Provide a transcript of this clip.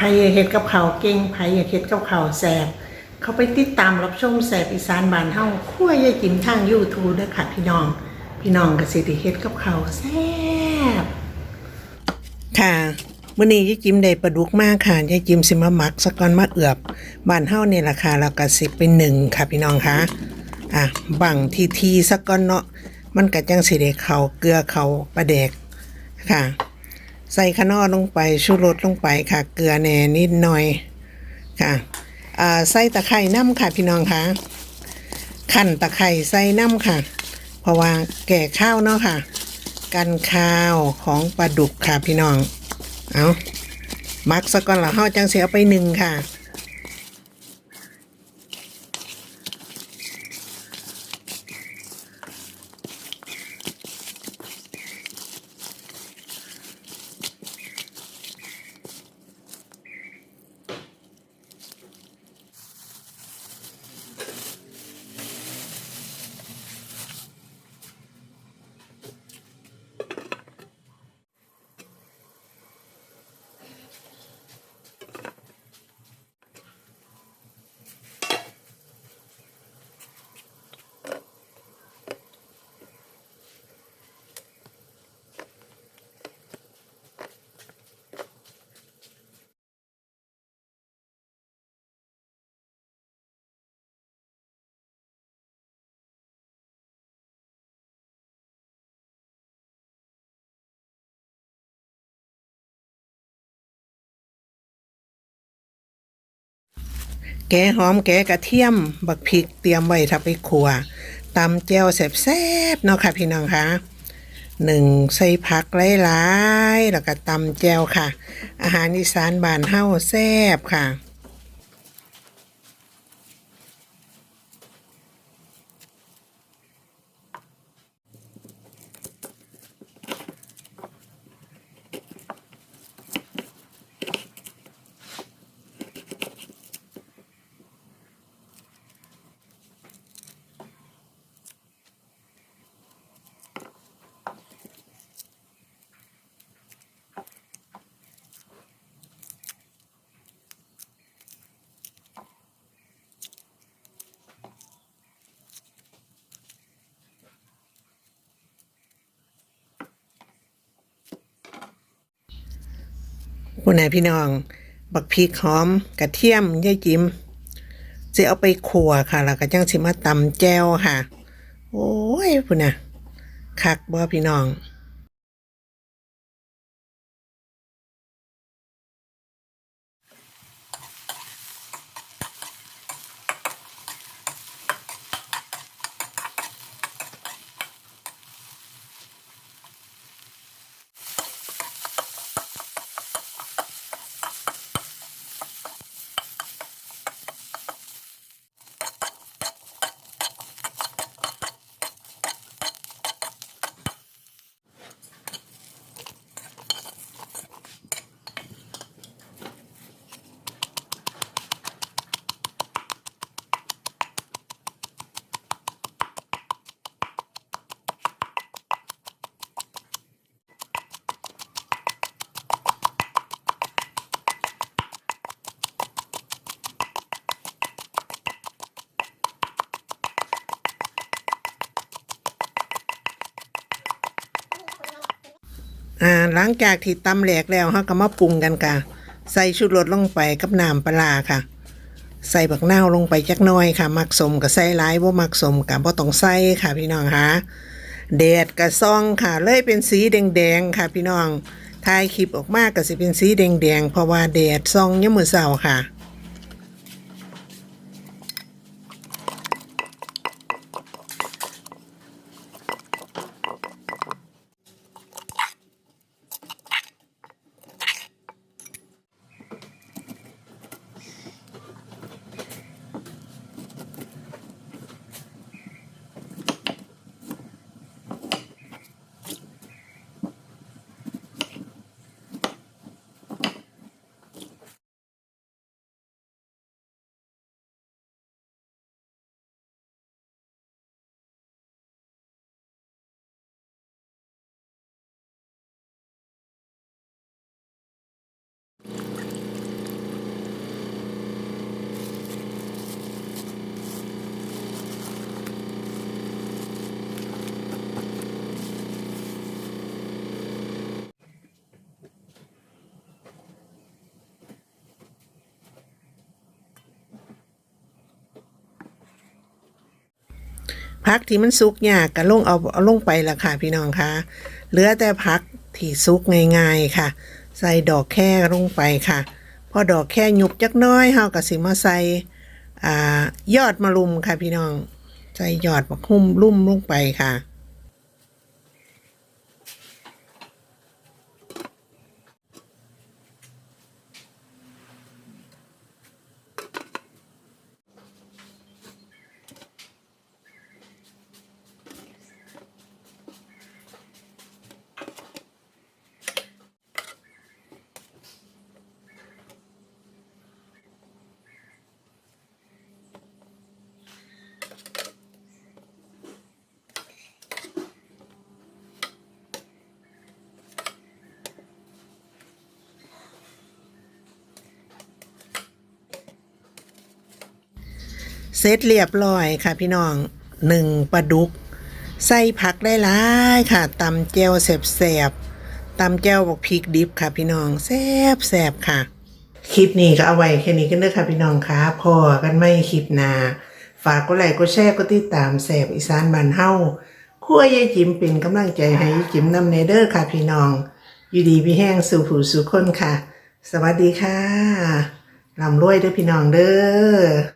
ใครเฮ็ดกับเขาเก่งใครอยากเฮ็ดกับเขาแซ่บเขาไปติดตามรับชมแซ่บอีสานบานเฮาคั่วยายจิ๋มทาง YouTube เด้อค่ะพี่น้อง พี่น้องก็สิได้เฮ็ดกับเขาแซ่บค่ะมื้อนี้ยายจิมได้ปลาดุกมากค่ะยายจิมสิมาหมักสักก่อนมาเอือบบานเฮาเนี่ล่ะค่ะแล้วก็สิไปหนึ่งค่ะพี่น้องคะอะบังทีทีๆสักก่อนเนาะมันก็จังสิได้เขาเกลือเขาปลาแดกค่ะ ใส่ขนอลงไปชูรสลงไปค่ะ เกลือแหน่นิดหน่อยค่ะใส่ตะไคร่น้ำค่ะพี่น้องค่ะขั้นตะไคร่ใส่น้ำค่ะ เพราะว่าแก่ข้าวเนาะค่ะ กันข้าวของปลาดุกค่ะพี่น้องเอามักซะก่อนละเฮาจังเสียไปหนึ่งค่ะ แกหอมแกกระเทียม บักพริกเตรียมไว้ทับไปขัวตำแจ่วแซ่บๆเนาะค่ะพี่น้องคะหนึ่งใส่ผักหลายๆแล้วก็ตำแจ่วค่ะ อาหารอีสานบ้านเฮาแซ่บค่ะ คุณนายพี่น้อง บักพริกหอมกระเทียมยายจิมจะเอาไปขัวค่ะ แล้วก็จังสิมาตำแจวค่ะ โอ้ยผู้น่ะคักบ่พี่น้อง อ่าหลังจากที่ตำแหลกแล้วเฮาก็มาปรุงกันค่ะ ใส่ชูรสลงไปกับน้ำปลาค่ะ ใส่บักนาวลงไปจักน่อยค่ะ มักสมกับใส่หลายบ่มักสมกับบ่ต้องใส่ค่ะพี่น้องค่ะแดดกระซ่องค่ะ เลยเป็นสีแดงๆค่ะ พี่น้องถ่ายคลิปออกมาก็สิเป็นสีแดงๆเพราะว่าแดดซ่องยามมื้อเช้าค่ะ พักที่มันสุกยากก็ลงเอาเอาลงไปละค่ะ พี่น้องคะเหลือแต่พักที่สุกง่ายๆค่ะ ใส่ดอกแค่ลงไปค่ะพอดอกแค่หยุบจักน้อยเฮาก็สิมาใส่อ่ายอดมะรุมค่ะพี่น้อง ใส่ยอดมะคุ่มลุ่มลงไปค่ะ เสร็จเรียบร้อยค่ะพี่น้องหนึ่งปลาดุก ใส่ผักได้หลายค่ะตำแจ่วแสบๆตำแจ่วบอกพริกดิบค่ะพี่น้องแสบๆค่ะ คลิปนี้ก็เอาไว้แค่นี้กันเด้อค่ะพี่น้องค่ะพอกันไม่คลิปหนาฝากกดไลค์กดแชร์กดติดตามแสบอีสานบ้านเฮาคั่วยายจิมเป็นกำลังใจให้ยายจิมนำเนเด้อค่ะพี่น้อง อยู่ดีพี่แห้งสู่ผู้สู่คนค่ะ สวัสดีค่ะลำรวยเด้อพี่น้องเด้อ